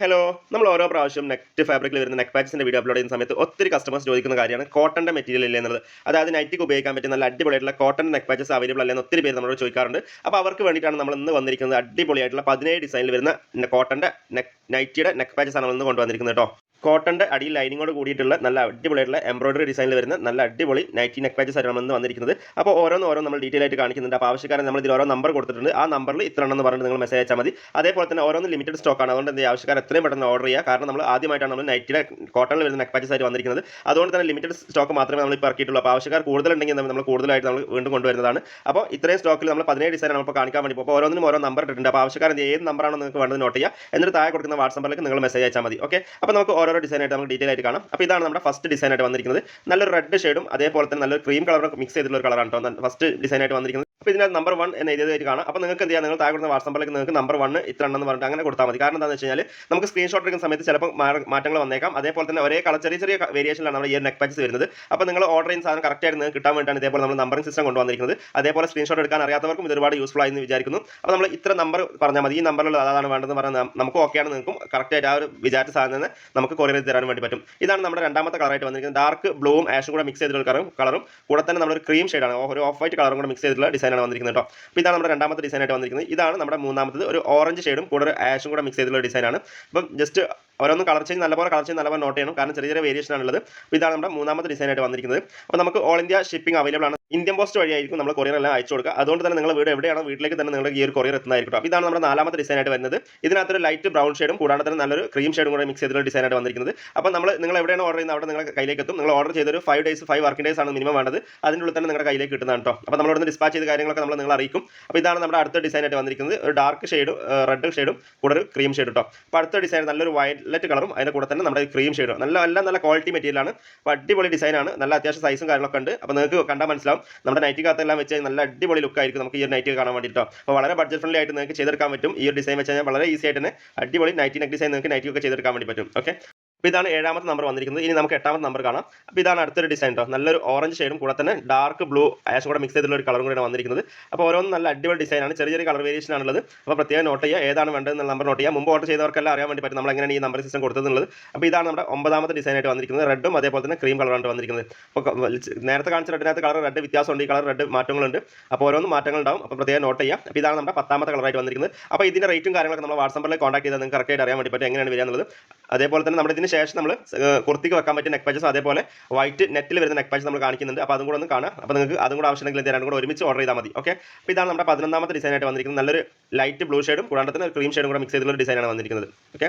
Hello നമ്മൾ ഓരോ പ്രാവശ്യം നെക്റ്റ് ഫാബ്രിക്കിൽ വരുന്ന നെക് പാച്ചസിന്റെ വീഡിയോ അപ്ലോഡ് ചെയ്യുന്ന സമയത്ത് ഒത്തിരി കസ്റ്റമേഴ്സ് ചോദിക്കുന്ന കാര്യമാണ്. കോട്ടന്റെ മെറ്റീരിയൽ ഇല്ലേ എന്നുള്ളത്. അതായത് നൈറ്റിക്ക് ഉപയോഗിക്കാൻ പറ്റുന്ന നല്ല അടിപൊളിയായിട്ടുള്ള കോട്ടൺ നെക് പാച്ചസ് അവൈലബിൾ അല്ലെന്ന് ഒത്തിരി പേര് നമ്മൾ ചോദിക്കാറുണ്ട്. അപ്പോൾ അവർക്ക് വേണ്ടിയിട്ടാണ് നമ്മൾ ഇന്ന് വന്നിരിക്കുന്നത് അടിപൊളിയായിട്ടുള്ള പതിനേഴ് ഡിസൈനിൽ വരുന്ന കോട്ടന്റെ നെക് നൈറ്റിയുടെ നെക് പാച്ചസ് ആണ് നമ്മൾ ഇന്ന് കൊണ്ടുവന്നിരിക്കുന്നത് കേട്ടോ കോട്ടന്റെ അടിയിൽ ലൈനിങ്ങോട് കൂടിയിട്ടുള്ള നല്ല അടിപൊളിയായിട്ടുള്ള എംബ്രോയിഡറി ഡിസൈനിൽ വരുന്ന നല്ല അടിപൊളി നൈറ്റി നെക്ക് പാച്ചസ് ആണ് നമ്മൾ വന്നിരിക്കുന്നത്. അപ്പോൾ ഓരോന്ന് ഓരോ നമ്മൾ ഡീറ്റെയിൽ ആയിട്ട് കാണിക്കുന്നുണ്ട്. അപ്പോൾ ആവശ്യക്കാരൻ നമ്മൾ ഇതിൽ ഓരോ നമ്പർ കൊടുത്തിട്ടുണ്ട്. ആ നമ്പറിൽ ഇത്ര എന്ന് പറഞ്ഞിട്ട് നിങ്ങൾ മെസ്സേജ് അയച്ചാൽ മതി. അതേപോലെ തന്നെ ഓരോന്ന് ലിമിറ്റഡ് സ്റ്റോക്ക് ആണ്. അതുകൊണ്ട് എന്ത് ആവശ്യക്കാർ എത്രയും പെട്ടെന്ന് ഓർഡർ ചെയ്യുക. കാരണം നമ്മൾ ആദ്യമായിട്ടാണ് നമ്മൾ നൈറ്റിയുടെ കോട്ടണിൽ വരുന്ന നെക്ക് പാച്ചസ് ആയിട്ട് വന്നിരിക്കുന്നത്. അതുകൊണ്ട് തന്നെ ലിമിറ്റഡ് സ്റ്റോക്ക് മാത്രമേ നമ്മൾ ഇപ്പോൾ ഇറക്കിയിട്ടുള്ളൂ. അപ്പോൾ ആവശ്യക്കാർ കൂടുതലുണ്ടെങ്കിൽ നമ്മൾ കൂടുതലായിട്ട് നമ്മൾ വീണ്ടും കൊണ്ടുവരുന്നതാണ്. അപ്പോൾ ഇത്രയും സ്റ്റോക്കിൽ നമ്മൾ പതിനേഴ് ഡിസൈൻ ഇപ്പോൾ കാണിക്കാൻ വേണ്ടി അപ്പോൾ ഓരോന്നിനും ഓരോ നമ്പർ ഇട്ടിട്ടുണ്ട്. അപ്പോൾ ആവശ്യക്കാർ എന്ത് ഏത് നമ്പറാണോ നിങ്ങൾക്ക് വേണ്ടത് നോട്ട് ചെയ്യുക. എന്നിട്ട് താഴെ കൊടുക്കുന്ന വാട്സപ്പിലേക്ക് നിങ്ങൾ മെസ്സേജ് അയച്ചാൽ മതി. ഓക്കെ അപ്പോൾ നമുക്ക് ഓരോ ഡിസൈൻ ആയിട്ട് നമുക്ക് ഡീറ്റെയിൽ ആയിട്ട് കാണാം. അപ്പോൾ ഇതാണ് നമ്മുടെ ഫസ്റ്റ് ഡിസൈൻ ആയിട്ട് വന്നിരിക്കുന്നത്. നല്ലൊരു റെഡ് ഷെയ്ഡും അതേപോലെ തന്നെ നല്ലൊരു ക്രീം കളറും മിക്സ് ചെയ്തിട്ടുള്ള ഒരു കളറാണ് കേട്ടോ ഫസ്റ്റ് ഡിസൈൻ ആയിട്ട് വന്നിരിക്കുന്നത്. അപ്പോൾ ഇതിനകത്ത് നമ്പർ വൺ എന്ന് എഴുതിയതായിട്ട് കാണാം. അപ്പോൾ നിങ്ങൾക്ക് എന്ത് ചെയ്യാം? നിങ്ങൾ താഴെ വാട്സാപ്പിലേക്ക് നിങ്ങൾക്ക് നമ്പർ വൺ ഇത്ര എന്ന് പറഞ്ഞിട്ട് അങ്ങനെ കൊടുത്താൽ മതി. കാരണം എന്താണെന്ന് വെച്ച് കഴിഞ്ഞാൽ നമുക്ക് സ്ക്രീൻഷോട്ട് എടുക്കുന്ന സമയത്ത് ചിലപ്പോൾ മാറ്റങ്ങൾ വന്നേക്കാം. അതേപോലെ തന്നെ ഒരേ കളർ ചെറിയ ചെറിയ വേരിയേഷനിലാണ് നമ്മുടെ ഈ നെക്ക് പാച്ചസ് വരുന്നത്. അപ്പോൾ നിങ്ങൾ ഓർഡർ ചെയ്യുന്ന സാധനം കറക്റ്റ് ആയിട്ട് നിങ്ങൾക്ക് കിട്ടാൻ വേണ്ടിയാണ് ഇതേപോലെ നമ്മൾ നമ്പറിംഗ് സിസ്റ്റം കൊണ്ടുവന്നിരിക്കുന്നത്. അതേപോലെ സ്ക്രീൻഷോട്ട് എടുക്കാൻ അറിയാത്തവർക്കും ഇതൊരുപാട് യൂസ്ഫുൾ ആയി എന്ന് വിചാരിക്കുന്നു. അപ്പോൾ നമ്മൾ ഇത്ര നമ്പർ പറഞ്ഞാൽ മതി. ഈ നമ്പറിൽ അതാണ് വേണ്ടതെന്ന് പറഞ്ഞാൽ നമുക്ക് ഓക്കെയാണ് നിങ്ങൾക്കും കറക്റ്റ് ആയിട്ട് ആ ഒരു വിചാരിച്ച സാധനം നമുക്ക് ചെയ്ത് തരാൻ വേണ്ടി പറ്റും. ഇതാണ് നമ്മുടെ രണ്ടാമത്തെ കളറായിട്ട് വന്നിരിക്കുന്നത്. ഡാർക്ക് ബ്ലൂവും ആഷും കൂടെ മിക്സ് ചെയ്തിട്ടുള്ള കളറും കളറും കൂടെ തന്നെ നമ്മളൊരു ക്രീം ഷെയ്ഡാണ് ഒരു ഓഫ് വൈറ്റ് കളറും കൂടെ മിക്സ് ചെയ്തിട്ടുള്ള ഡിസൈനാണ് വന്നിരിക്കുന്നത് കേട്ടോ. അപ്പോൾ ഇതാണ് നമ്മുടെ രണ്ടാമത്തെ ഡിസൈൻ ആയിട്ട് വന്നിരിക്കുന്നത്. ഇതാണ് നമ്മുടെ മൂന്നാമത്തത് ഒരു ഓറഞ്ച് ഷെയ്ഡും കൂടെ ഒരു ആഷും കൂടെ മിക്സ് ചെയ്തിട്ടുള്ള ഡിസൈനാണ് അപ്പം ജസ്റ്റ് ഓരോന്ന് കളർ ചേഞ്ച് നല്ലപോലെ കളർ ചേഞ്ച് നല്ലപോലെ നോട്ട് ചെയ്യണം. കാരണം ചെറിയ ചെറിയ വേരിയേഷൻ ആണുള്ളത്. അപ്പോൾ ഇതാണ് നമ്മുടെ മൂന്നാമത്തെ ഡിസൈൻ ആയിട്ട് വന്നിരിക്കുന്നത്. അപ്പോൾ നമുക്ക് ഓൾ ഇന്ത്യ ഷിപ്പിംഗ് അവൈലബിൾ ആണ്. ഇന്ത്യൻ പോസ്റ്റ് വഴിയായിരിക്കും നമ്മൾ കൊറിയർ എല്ലാം അയച്ചു കൊടുക്കുക. അതുകൊണ്ട് തന്നെ നിങ്ങൾ വീട് എവിടെയാണോ വീട്ടിലേക്ക് തന്നെ നിങ്ങൾക്ക് ഈ ഒരു കൊറിയർ എത്തുന്നതായിരിക്കും. അപ്പോൾ ഇതാണ് നമ്മുടെ നാലാമത്തെ ഡിസൈൻ ആയിട്ട് വരുന്നത്. ഇതിനകത്തൊരു ലൈറ്റ് ബ്രൗൺ ഷെയ്ഡും കൂടാതെ തന്നെ നല്ലൊരു ക്രീം ഷെയ്ഡും കൂടെ മിക്സ് ചെയ്തിട്ടുള്ള ഡിസൈൻ ആയിട്ട് വന്നിരിക്കുന്നത്. അപ്പോൾ നമ്മൾ നിങ്ങൾ എവിടെയാണ് ഓർഡർ ചെയ്യുന്നത്? അവിടെ നിങ്ങളുടെ കയ്യിലേക്ക് എത്തും. നിങ്ങൾ ഓർഡർ ചെയ്തൊരു five days five working days ആണ് മിനിമം വേണ്ടത്. അതിന്റെ ഉള്ളിൽ തന്നെ നിങ്ങളുടെ കയ്യിലേക്ക് കിട്ടുന്നതാണ് കേട്ടോ. അപ്പോൾ നമ്മളോട് ഡിസ്പാച്ച് ചെയ്ത കാര്യങ്ങളൊക്കെ നമ്മൾ നിങ്ങൾ അറിയിക്കും. അപ്പോൾ ഇതാണ് നമ്മുടെ അടുത്ത ഡിസൈൻ ആയിട്ട് വന്നിരിക്കുന്നത്. ഒരു ഡാർക്ക് ഷെയ്ഡും റെഡ് ഷെയ്ഡും കൂടെ ഒരു ക്രീം ഷെയ്ഡ് കേട്ടോ. അപ്പോൾ അടുത്ത ഡിസൈൻ നല്ലൊരു വയലറ്റ് കളറും അതിന്റെ കൂടെ തന്നെ നമ്മുടെ ക്രീം ഷെയ്ഡും നല്ല എല്ലാം നല്ല ക്വാളിറ്റി മെറ്റീരിയലാണ് അപ്പോൾ അടിപൊളി ഡിസൈനാണ് നല്ല അത്യാവശ്യം സൈസും കാര്യങ്ങളൊക്കെ ഉണ്ട്. അപ്പോൾ നിങ്ങൾക്ക് കണ്ടാൽ മനസ്സിലാവും. നമ്മുടെ നൈറ്റിക്കകത്തെല്ലാം വെച്ച് കഴിഞ്ഞാൽ നല്ല അടിപൊളി ലുക്ക് ആയിരിക്കും നമുക്ക് ഈ ഒരു നൈറ്റ് കാണാൻ വേണ്ടിയിട്ടോ അപ്പോൾ വളരെ ബഡ്ജറ്റ് ഫ്രണ്ട്ലി ആയിട്ട് നിങ്ങൾക്ക് ചെയ്തെടുക്കാൻ പറ്റും. ഈ ഒരു ഡിസൈൻ വെച്ച് കഴിഞ്ഞാൽ വളരെ ഈസി ആയിട്ട് തന്നെ അടിപൊളി നൈറ്റി നെക്ക് ഡിസൈൻ നിങ്ങൾക്ക് നൈറ്റി ഒക്കെ ചെയ്തെടുക്കാൻ വേണ്ടി പറ്റും. ഓക്കെ അപ്പോൾ ഇതാണ് ഏഴാമത്തെ നമ്പർ വന്നിരിക്കുന്നത്. ഇനി നമുക്ക് എട്ടാമത്തെ നമ്പർ കാണാം. അപ്പോൾ ഇതാണ് അടുത്തൊരു ഡിസൈൻ കേട്ടോ നല്ലൊരു ഓറഞ്ച് ഷെയ്ഡും കൂടെ തന്നെ ഡാർക്ക് ബ്ലൂ ആഷും കൂടെ മിക്സ് ചെയ്തിട്ടുള്ള ഒരു കളറും കൂടെയാണ് വന്നിരിക്കുന്നത്. അപ്പോൾ ഓരോന്നും നല്ല അടിപൊളി ഡിസൈനാണ് ചെറിയ ചെറിയ കളർ വേരിയേഷൻ ആണുള്ളത്. അപ്പോൾ പ്രത്യേകം നോട്ട് ചെയ്യുക. ഏതാണ് വേണ്ടതെന്നുള്ള നമ്പർ നോട്ട് ചെയ്യുക. മുമ്പ് ഓർഡർ ചെയ്തവർക്കെല്ലാം അറിയാൻ വേണ്ടി പറ്റും. നമ്മൾ എങ്ങനെയാണ് ഈ നമ്പർ സിസ്റ്റം കൊടുത്തതെന്നുള്ളത്. അപ്പോൾ ഇതാണ് നമ്മുടെ ഒമ്പതാമത്തെ ഡിസൈനായിട്ട് വന്നിരിക്കുന്നത്. റെഡും അതേപോലെ തന്നെ ക്രീം കളറാണ് വന്നിരിക്കുന്നത്. അപ്പോൾ നേരത്തെ കാണിച്ച റെഡിനകത്ത് കളർ റെഡ് വ്യത്യാസമുണ്ട്. ഈ കളർ റെഡ് മാറ്റങ്ങളുണ്ട്. അപ്പോൾ ഓരോന്നും മാറ്റങ്ങൾ ഉണ്ടാവും അപ്പോൾ പ്രത്യേകം നോട്ട് ചെയ്യുക. അപ്പോൾ ഇതാണ് നമ്മുടെ പത്താമത്തെ കളറായിട്ട് വന്നിരിക്കുന്നത്. അപ്പോൾ ഇതിന്റെ റേറ്റും കാര്യങ്ങളൊക്കെ നമ്മൾ വാട്സപ്പിൽ കോൺടാക്ട് ചെയ്താൽ നിങ്ങൾക്ക് കറക്റ്റായിട്ട് അറിയാൻ വേണ്ടി പറ്റും. എങ്ങനെയാണ് വരിക എന്നുള്ളത്. അതേപോലെ തന്നെ നമ്മുടെ ഇതിന് ശേഷം നമ്മൾ കുർത്തിക്ക് വെക്കാൻ പറ്റിയ നെക്ക് പാച്ചസ് അതേപോലെ വൈറ്റ് നെറ്റിൽ വരുന്ന നെക്ക് പാച്ച് നമ്മൾ കാണിക്കുന്നുണ്ട്. അപ്പോൾ അതും കൂടെ ഒന്ന് കാണാം. അപ്പോൾ നിങ്ങൾക്ക് അതും കൂടെ ആവശ്യമുണ്ടെങ്കിൽ ഇത് രണ്ടും കൂടെ ഒരുമിച്ച് ഓർഡർ ചെയ്താൽ മതി. ഓക്കെ അപ്പോൾ ഇതാണ് നമ്മുടെ പതിനൊന്നാമത്തെ ഡിസൈനായിട്ട് വന്നിരിക്കുന്നത്. നല്ലൊരു ലൈറ്റ് ബ്ലൂ ഷെയ്ഡും കൂടാതെ തന്നെ ക്രീം ഷെയ്ഡും കൂടെ മിക്സ് ചെയ്തിട്ടുള്ള ഡിസൈനാണ് വന്നിരിക്കുന്നത്. ഓക്കെ